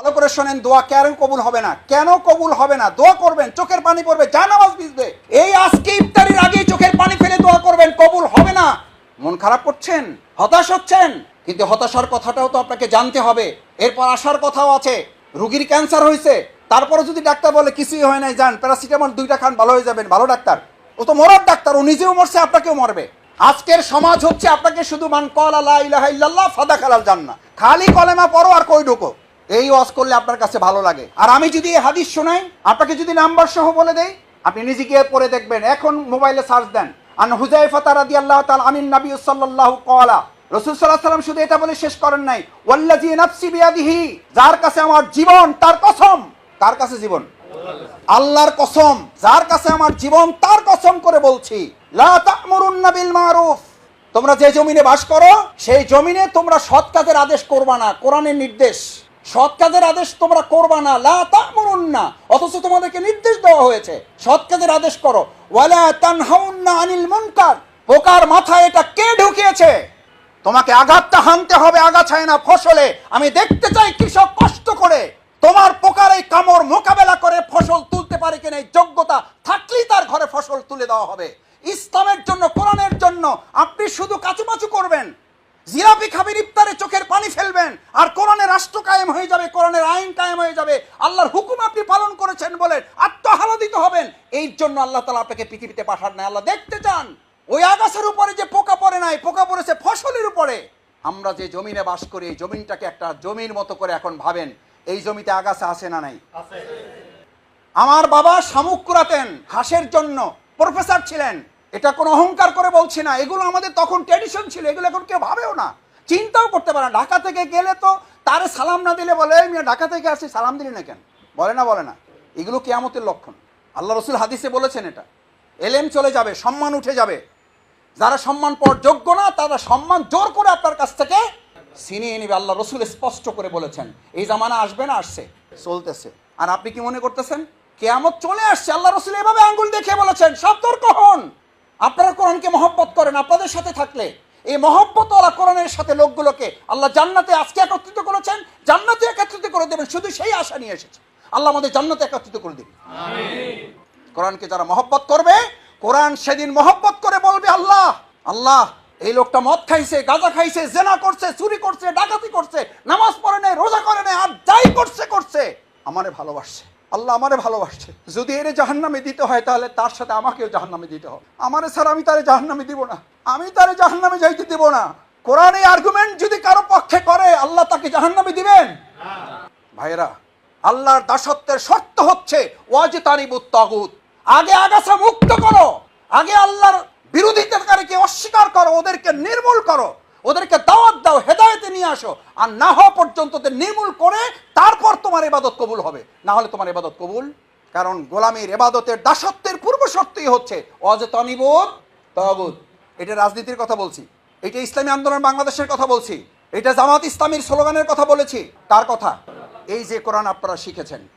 ভালো করে শোনেন, দোয়া কেন কবুল হবে না? কেন কবুল হবে না? দোয়া করবেন, চোখের পানি পড়বে, যা নামাজ ভিজবে এই আজকে ইফতারির আগে চোখের পানি ফেলে দোয়া করবেন, কবুল হবে না। মন খারাপ করছেন? হতাশ হচ্ছেন? কিন্তু হতাশার কথাটাও তো আপনাকে জানতে হবে। এরপর আসার কথাও আছে। রুগীর ক্যান্সার হয়েছে। তারপরে যদি ডাক্তার বলে, কিছুই হয় নাই, যান, প্যারাসিটামল দুইটা খান, ভালো হয়ে যাবেন, ভালো ডাক্তার। ও তো মরার ডাক্তার, ও নিজেও মরছে, আপনাকেও মরবে। আজকের সমাজ হচ্ছে আপনাকে শুধু মান কল আল্লাহ ফাদা খালাল জান না খালি কলেমা পড়ো আর কই ঢোকো। এই ওয়াজ করলে আপনার কাছে ভালো লাগে। আর আমি যদি এই হাদিস শোনাই, আপনাকে যদি নাম্বার সহ বলে দেই, আপনি নিজে গিয়ে পড়ে দেখবেন। এখন মোবাইলে সার্চ দেন, আন হুজাইফা রাদিয়াল্লাহু তাআলা আনিন নবী সাল্লাল্লাহু ক্বালা। রাসূল আলাইহি সাল্লাম শুধু এটা বলে শেষ করেন নাই, ওয়াল্লাযী নাফসি বিয়াদিহি, যার কাছে আমার জীবন, তার কসম, কার কাছে জীবন? আল্লাহর কসম, যার কাছে আমার জীবন, তার কসম করে বলছি, লা তা'মুরুন্না বিল মারুফ। তোমরা যে জমিনে বাস করো, সেই জমিনে তোমরা সৎ কাজের আদেশ করবা না, কোরআনের নির্দেশ। সৎ কাজের আদেশ তোমরা করবা না। লা তা'মুরুন্না, অথচ তোমাদেরকে নির্দেশ দেওয়া হয়েছে। সৎ কাজের আদেশ করো। ওয়ালা তানহাউন্না আনিল মুনকার, পোকার মাথায় এটা কে ঢুকিয়েছে? তোমাকে আঘাতটা হানতে হবে আগাছায় না ফসলে। আমি দেখতে চাই কৃষক কষ্ট করে। তোমার পোকার এই কামড় মোকাবেলা করে ফসল তুলতে পারে কিনা এই যোগ্যতা থাকলেই তার ঘরে ফসল তুলে দেওয়া হবে। ইসলামের জন্য, কোরআনের জন্য আপনি শুধু কাচুমাচু করবেন। জিলাপি খাবেন ইফতারে চোখের পানি ফেলবেন আর কোরআনের রাষ্ট্র কায়েম হয়ে যাবে কোরআনের আইন কায়েম হয়ে যাবে আল্লাহর হুকুম আপনি পালন করেছেন বলে আত্মহালাদিত হবেন। এই জন্য আল্লাহ তালা আপনাকে পৃথিবীতে পাঠান নাই। আল্লাহ দেখতে চান ওই আগাছার উপরে যে পোকা পড়ে নাই পোকা পড়েছে ফসলের উপরে। আমরা যে জমিনে বাস করি এই জমিনটাকে একটা জমির মতো করে এখন ভাবেন এই জমিতে আগাছা আসে না নাই? আমার বাবা শামুক কুড়াতেন হাঁসের জন্য প্রফেসর ছিলেন। এটা কোনো অহংকার করে বলছি না, এগুলো আমাদের তখন ট্র্যাডিশন ছিল, এগুলো এখন কেউ ভাবেও না। চিন্তাও করতে পারে না, ঢাকা থেকে গেলে তো তারে সালাম না দিলে বলে, "এই মিয়া, ঢাকা থেকে আসি, সালাম দিলি না কেন? বলে না বলে না। এগুলো কেয়ামতের লক্ষণ। আল্লাহ রসুল হাদিসে বলেছেন এটা। এলেম চলে যাবে, সম্মান উঠে যাবে। যারা সম্মান পাওয়ার যোগ্য না, তারা সম্মান জোর করে আপনার কাছ থেকে ছিনিয়ে নিবে। আল্লাহ রসুল স্পষ্ট করে বলেছেন, এই জামানা আসবে না, আসছে, চলতেছে। আর আপনি কি মনে করতেছেন? কেয়ামত চলে আসছে, আল্লাহ রসুল এভাবে আঙ্গুল দেখে বলেছেন, সতর্ক হন। আপনারা কোরআনকে মহব্বত করেন আপনাদের সাথে থাকলে। এই মহব্বত মহব্বতওয়ালা কোরআনের সাথে লোকগুলোকে আল্লাহ জান্নাতে আজকে একত্রিত করেছেন জান্নাতে একত্রিত করে দেবেন শুধু সেই আশা নিয়ে এসেছে। আল্লাহ আমাদের জান্নাতে একত্রিত করে দিন কোরআনকে যারা মহব্বত করবে কোরআন সেদিন মহব্বত করে বলবে আল্লাহ আল্লাহ এই লোকটা মদ খাইছে গাঁজা খাইছে জেনা করছে চুরি করছে ডাকাতি করছে নামাজ পড়ে নেই রোজা করে নেই আর যাই করছে করছে আমারে ভালোবাসছে। আল্লাহ আমারে ভালোবাসছে। যদি এর জাহান্নামে দিতে হয় তাহলে তার সাথে আমাকেও জাহান্নামে দিতে হবে। আমারে স্যার আমি তারে জাহান্নামে দিব না। আমি তারে জাহান্নামে যাইতে দিব না। কোরআন এই আর্গুমেন্ট যদি কারও পক্ষে করে আল্লাহ তাকে জাহান্নামে দিবেন? ভাইরা আল্লাহর দাসত্বের শর্ত হচ্ছে তাগুত। আগে আগাছা মুক্ত করো। আগে আল্লাহর বিরোধিতাকারীকে অস্বীকার করো ওদেরকে নির্মূল করো। ওদেরকে দাওয়াত দাও, হেদায়েতে নিয়ে আসো। আর না হওয়া পর্যন্ত নির্মূল করে তারপর তোমার এবাদত কবুল হবে। না হলে তোমার এবাদত কবুল। কারণ গোলামীর এবাদতের দাসত্বের পূর্ব শর্তই হচ্ছে অজতানিবোধ তাগুত এটা রাজনীতির কথা বলছি। এটা ইসলামী আন্দোলন বাংলাদেশের কথা বলছি। এটা জামাত ইসলামীর স্লোগানের কথা বলেছি। তার কথা। এই যে কোরআন আপনারা শিখেছেন।